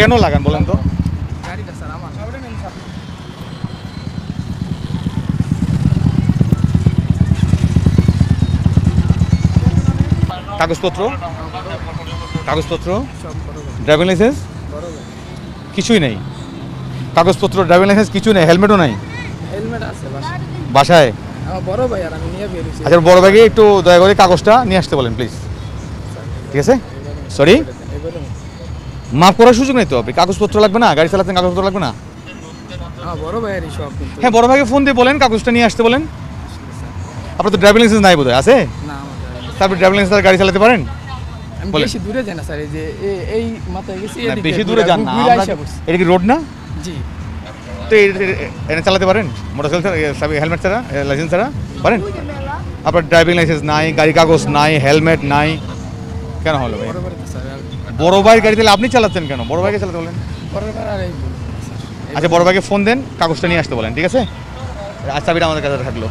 কেন লাগান বলেন তো? কাগজপত্র? কাগজপত্র? Driving licence? কিছুই নেই। কাগজপত্র ড্রাইভিং লাইসেন্স কিছুই নেই হেলমেটও নাই। বাসায়? আচ্ছা বড় ব্যাগে একটু দয়া করে কাগজটা নিয়ে আসতে বলেন প্লিজ ঠিক আছে? সরি মাফ করার সুযোগ নেই তো? আপনি কাগজপত্র লাগবে না? গাড়ি চালাতে কাগজপত্র লাগবে না? বড় ভাইয়েরই সব হ্যাঁ বড় ভাইকে ফোন দিয়ে বলেন কাগজটা নিয়ে আসতে বলেন। আপনার তো ড্রাইভিং লাইসেন্স নাই বোধহয় আছে? না। তারপর ড্রাইভিং লাইসেন্স গাড়ি চালাতে পারেন? বেশি দূরে যাই স্যার এই যে এ- এই মাথায় গেছি বেশি দূরে যান না। এটা কি রোড না? জি। তো এটা চালাতে পারেন? মোটরসাইকেল হেলমেট ছাড়া লাইসেন্স ছাড়া? পারেন? আপনার ড্রাইভিং লাইসেন্স নাই গাড়ি কাগজ নাই হেলমেট নাই। কেন হলো ভাই? বড় আর ভাইয়ের গাড়ি তাহলে আপনি চালাচ্ছেন কেন? বড় ভাইকে চালাতে বলেন। আর আচ্ছা বড় ভাইকে ফোন দেন কাগজটা নিয়ে আসতে বলেন ঠিক আছে? আচ্ছা চাবিটা আমাদের কাছে থাকল।